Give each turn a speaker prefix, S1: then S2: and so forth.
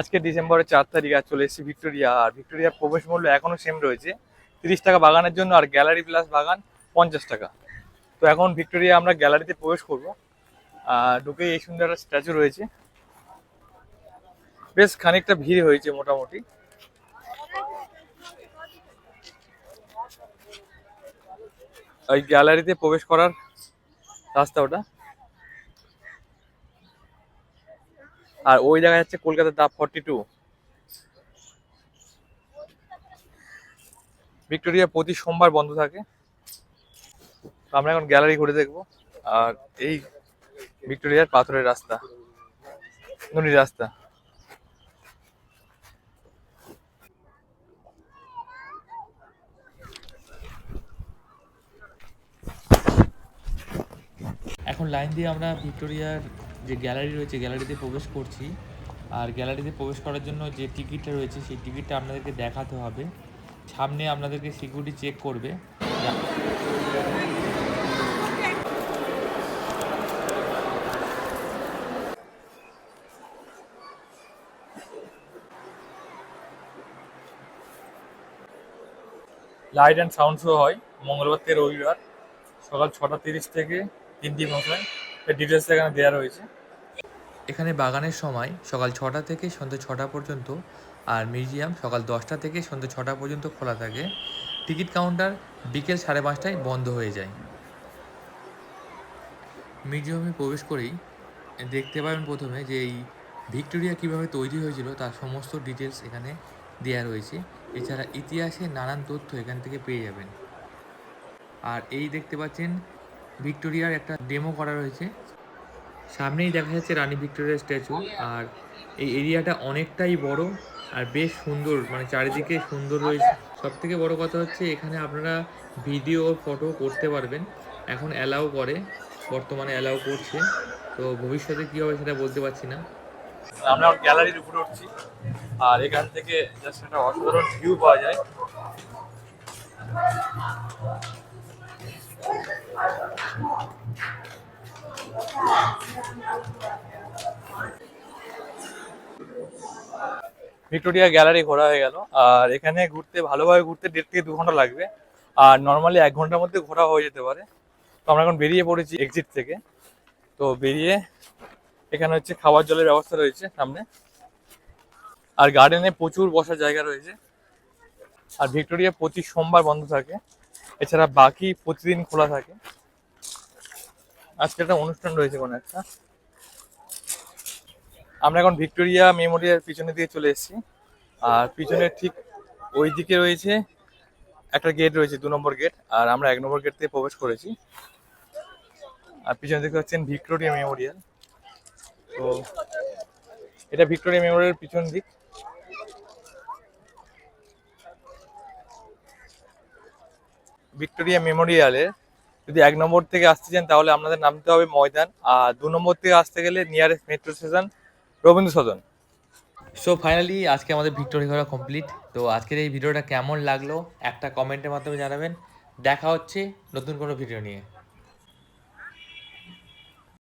S1: আজকে ডিসেম্বরের চার তারিখ আর চলে এসেছি ভিক্টোরিয়া, আর ভিক্টোরিয়ার প্রবেশ মূল্য এখনও সেম রয়েছে। তিরিশ টাকা বাগানের জন্য আর গ্যালারি প্লাস বাগান পঞ্চাশ টাকা। তো এখন ভিক্টোরিয়া আমরা গ্যালারিতে প্রবেশ করব। আর ঢুকে এই সুন্দর একটা স্ট্যাচু রয়েছে। বেশ খানিকটা ভিড় হয়েছে মোটামুটি। ওই গ্যালারিতে প্রবেশ করার রাস্তা ওটা। আর ওই দেখা যাচ্ছে কলকাতার দা ফর্টি টু ভিক্টোরিয়া প্রতি সোমবার বন্ধ থাকে। তো আমরা এখন গ্যালারি ঘুরে দেখব। আর এই ভিক্টোরিয়ার পাথরের রাস্তা নুনি রাস্তা। এখন লাইন দিয়ে আমরা ভিক্টোরিয়ার যে গ্যালারি রয়েছে গ্যালারিতে প্রবেশ করছি। আর গ্যালারিতে প্রবেশ করার জন্য যে টিকিটটা রয়েছে, সেই টিকিটটা আপনাদেরকে দেখাতে হবে। সামনে আপনাদেরকে সিকিউরিটি চেক করবে। লাইট অ্যান্ড সাউন্ড শো হয় মঙ্গলবার থেকে রবিবার সকাল ছটা তিরিশ থেকে তিনটি ভাষায় ডিটেলস এখানে দেওয়া রয়েছে। এখানে বাগানের সময় সকাল ছটা থেকে সন্ধ্যে ছটা পর্যন্ত আর মিউজিয়াম সকাল দশটা থেকে সন্ধ্যে ছটা পর্যন্ত খোলা থাকে। টিকিট কাউন্টার বিকেল সাড়ে পাঁচটায় বন্ধ হয়ে যায়। মিউজিয়ামে প্রবেশ করেই দেখতে পাবেন প্রথমে যে এই ভিক্টোরিয়া কীভাবে তৈরি হয়েছিল তার সমস্ত ডিটেলস এখানে দেওয়া রয়েছে। এছাড়া ইতিহাসে নানান তথ্য এখান থেকে পেয়ে যাবেন। আর এই দেখতে পাচ্ছেন ভিক্টোরিয়ার একটা ডেমো করা রয়েছে। সামনেই দেখা যাচ্ছে রানী ভিক্টোরিয়ার স্ট্যাচু আর এই এরিয়াটা অনেকটাই বড় আর বেশ সুন্দর মানে চারিদিকে সুন্দর রয়েছে। সব থেকে বড় কথা হচ্ছে এখানে আপনারা ভিডিও ফটো করতে পারবেন। এখন অ্যালাউ করে, বর্তমানে অ্যালাউ করছে। তো ভবিষ্যতে কী হবে সেটা বলতে পারছি না। আমরা গ্যালারির উপরে উঠছি। আর এখান থেকে জাস্ট একটা অসাধারণ ভিউ পাওয়া যায়। ভিক্টোরিয়া গ্যালারি ঘোরা হয়ে গেল। আর এখানে ঘুরতে, ভালোভাবে ঘুরতে দেড় থেকে দু ঘণ্টা লাগবে। আর নর্মালি এক ঘণ্টার মধ্যে ঘোরা হয়ে যেতে পারে। তো আমরা এখন বেরিয়ে পড়েছি এক্সিট থেকে। তো বেরিয়ে এখানে হচ্ছে খাবার জলের ব্যবস্থা রয়েছে সামনে। আর গার্ডেনে প্রচুর বসার জায়গা রয়েছে। আর ভিক্টোরিয়া প্রতি সোমবার বন্ধ থাকে। এছাড়া বাকি প্রতিদিন খোলা থাকে। আজকে একটা অনুষ্ঠান রয়েছে কোনো একটা। আমরা এখন ভিক্টোরিয়া মেমোরিয়াল পিছনের দিকে চলে এসেছি। আর পিছনের ঠিক ওই দিকে রয়েছে একটা গেট রয়েছে, দু নম্বর গেট। আর আমরা এক নম্বর গেট থেকে প্রবেশ করেছি। আর পিছনে দিকে হচ্ছেন ভিক্টোরিয়া মেমোরিয়াল। তো এটা ভিক্টোরিয়া মেমোরিয়াল পিছন দিক। ভিক্টোরিয়া মেমোরিয়ালে যদি এক নম্বর থেকে আসতে চান, তাহলে আপনাদের নামতে হবে ময়দান, আর দু নম্বর থেকে আসতে গেলে nearest metro station Rabindra Sadan so finally আজকে আমাদের ভিক্টোরিয়া ঘোরা কমপ্লিট তো আজকের এই ভিডিওটা কেমন লাগল, একটা কমেন্টের মাধ্যমে জানাবেন। দেখা হচ্ছে নতুন কোনো ভিডিও নিয়ে।